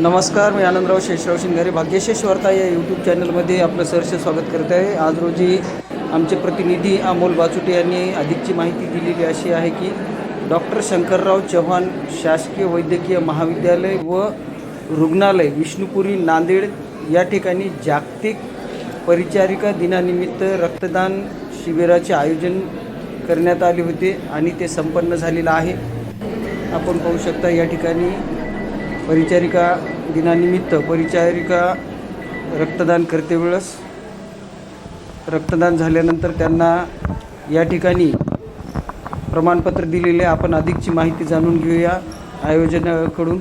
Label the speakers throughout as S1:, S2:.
S1: नमस्कार मी आनंदराव शेषराव शिंगारे. भाग्यशेष वार्ता या यूट्यूब चॅनलमध्ये आपलं सहर्ष स्वागत करत आहे. आज रोजी आमचे प्रतिनिधी अमोल बाचुटे यांनी अधिकची माहिती दिलेली अशी आहे की डॉक्टर शंकरराव चव्हाण शासकीय वैद्यकीय महाविद्यालय व रुग्णालय विष्णुपुरी नांदेड या ठिकाणी जागतिक परिचारिका दिनानिमित्त रक्तदान शिबिराचे आयोजन करण्यात आले होते आणि ते संपन्न झालेलं आहे. आपण पाहू शकता या ठिकाणी परिचारिका दिनानिमित्त परिचारिका रक्तदान करते वेळेस रक्तदान झाल्यानंतर त्यांना या ठिकाणी प्रमाणपत्र दिलेले आपण अधिकची माहिती जाणून घेऊया आयोजनाकडून.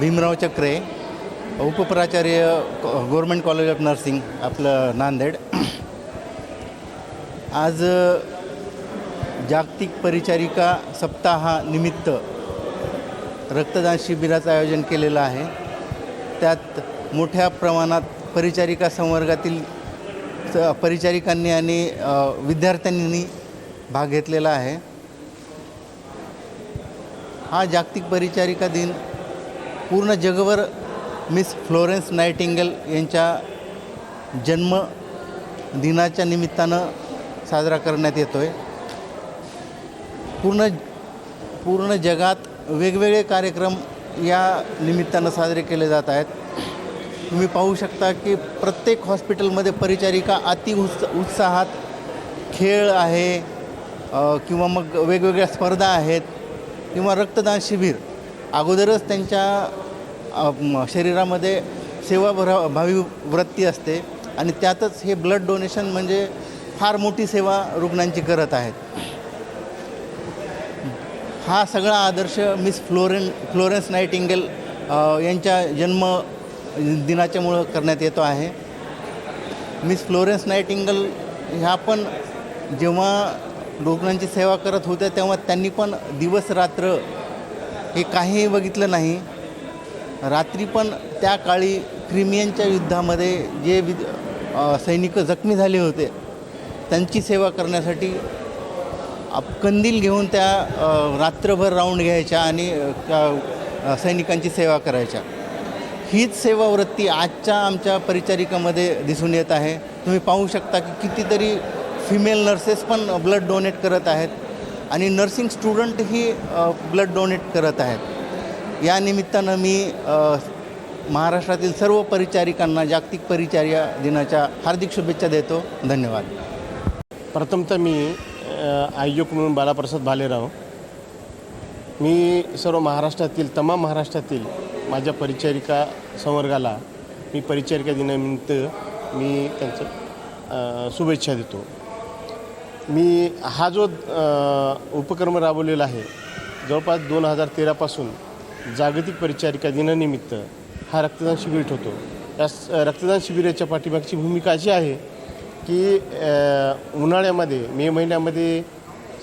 S2: भीमराव चक्रे उपप्राचार्य गव्हर्मेंट कॉलेज ऑफ नर्सिंग आपलं नांदेड. आज जागतिक परिचारिका सप्ताहानिमित्त रक्तदान शिबिराचं आयोजन केलेलं आहे. त्यात मोठ्या प्रमाणात परिचारिका संवर्गातील स- परिचारिकांनी आणि विद्यार्थ्यांनी भाग घेतलेला आहे. हा जागतिक परिचारिका दिन पूर्ण जगभर मिस फ्लोरेन्स नायटिंगल यांच्या जन्म दिनाच्या निमित्तानं साजरा करण्यात येतो आहे पूर्ण पूर्ण जगात वेगवेगळे कार्यक्रम या निमित्तानं साजरे केले जात आहेत. तुम्ही पाहू शकता की प्रत्येक हॉस्पिटलमध्ये परिचारिका अति उत्स उत्साहात खेळ आहे किंवा मग वेगवेगळ्या स्पर्धा आहेत किंवा रक्तदान शिबिर. अगोदरच त्यांच्या शरीरामध्ये सेवा शरीरामध्ये सेवाभरा भावी वृत्ती असते आणि त्यातच हे ब्लड डोनेशन म्हणजे फार मोठी सेवा रुग्णांची करत आहेत. हा सगळा आदर्श मिस फ्लोरेन फ्लोरेन्स नाईटिंगेल यांच्या जन्म दिनाच्यामुळं करण्यात येतो आहे. मिस फ्लोरेन्स नाईटिंगल ह्या पण जेव्हा रुग्णांची सेवा करत होत्या तेव्हा त्यांनी पण दिवस रात्र हे काहीही बघितलं नाही. रात्री पण त्या काळी क्रिमियनच्या युद्धामध्ये जे विद सैनिक जखमी झाले होते त्यांची सेवा करण्यासाठी आप- कंदील घेऊन त्या रात्रभर राऊंड घ्यायच्या आणि सैनिकांची सेवा करायच्या. हीच सेवावृत्ती आजच्या आमच्या परिचारिकामध्ये दिसून येत आहे. तुम्ही पाहू शकता की कितीतरी फिमेल नर्सेस पण ब्लड डोनेट करत आहेत आणि नर्सिंग स्टुडंटही ब्लड डोनेट करत आहेत. या निमित्तानं मी महाराष्ट्रातील सर्व परिचारिकांना जागतिक परिचार्या दिनाच्या हार्दिक शुभेच्छा देतो. धन्यवाद.
S3: प्रथमतः मी आयोजक म्हणून बालाप्रसाद भालेराव. मी सर्व महाराष्ट्रातील तमाम महाराष्ट्रातील माझ्या परिचारिका संवर्गाला मी परिचारिका दिनानिमित्त मी त्यांचं शुभेच्छा देतो. मी हा जो उपक्रम राबवलेला आहे जवळपास दोन हजार तेरापासून जागतिक परिचारिका दिनानिमित्त हा रक्तदान शिबिर ठेवतो. या रक्तदान शिबिराच्या पाठीमागची भूमिका अशी आहे की उन्हाळ्यामध्ये मे महिन्यामध्ये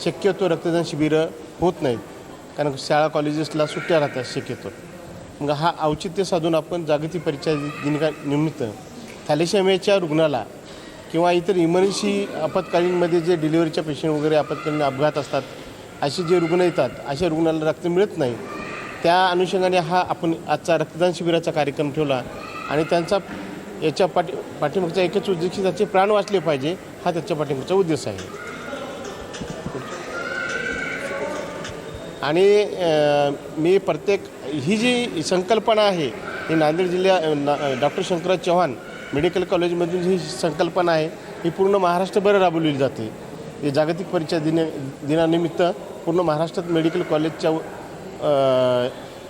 S3: शक्यतो रक्तदान शिबिरं होत नाहीत. कारण शाळा कॉलेजेसला सुट्ट्या राहतात शक्यतो. मग हा औचित्य साधून आपण जागतिक परिचय दिनिका निमित्त थॅलेसेमियाच्या रुग्णाला किंवा इतर इमर्जन्सी आपत्कालीनमध्ये जे डिलिव्हरीच्या पेशंट वगैरे आपत्कालीन अपघात असतात असे जे रुग्ण येतात अशा रुग्णाला रक्त मिळत नाही. त्या अनुषंगाने हा आपण आजचा रक्तदान शिबिराचा कार्यक्रम ठेवला आणि त्यांचा याच्या पाठी पाठीमागचा एकच उद्देश की त्याचे प्राण वाचले पाहिजे. हा त्याच्या पाठीमागचा उद्देश आहे. आणि मी प्रत्येक ही जी संकल्पना आहे ही नांदेड जिल्ह्या ना डॉक्टर शंकरराव चव्हाण मेडिकल कॉलेजमधून ही संकल्पना आहे ही पूर्ण महाराष्ट्रभर राबवलेली जाते. ही जागतिक परीक्षा दिने दिनानिमित्त पूर्ण महाराष्ट्रात मेडिकल कॉलेजच्या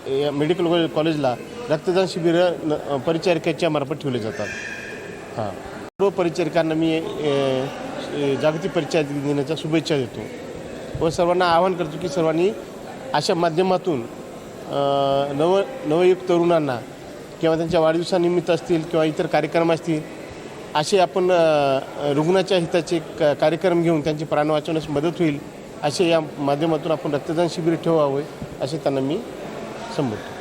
S3: या मेडिकल कॉलेज कॉलेजला रक्तदान शिबिरं न- परिचारिकेच्या मार्फत ठेवले जातात. हां. सर्व परिचारिकांना मी जागतिक परिचारिक दिनाच्या शुभेच्छा देतो. व सर्वांना आवाहन करतो की सर्वांनी अशा माध्यमातून नव नवयुक्त तरुणांना किंवा त्यांच्या वाढदिवसानिमित्त असतील किंवा इतर कार्यक्रम असतील असे आपण रुग्णाच्या हिताचे क कार्यक्रम घेऊन त्यांचे प्राण वाचवण्यास मदत होईल असे या माध्यमातून आपण रक्तदान शिबिर ठेवावे असे त्यांना मी Olsun mutlu.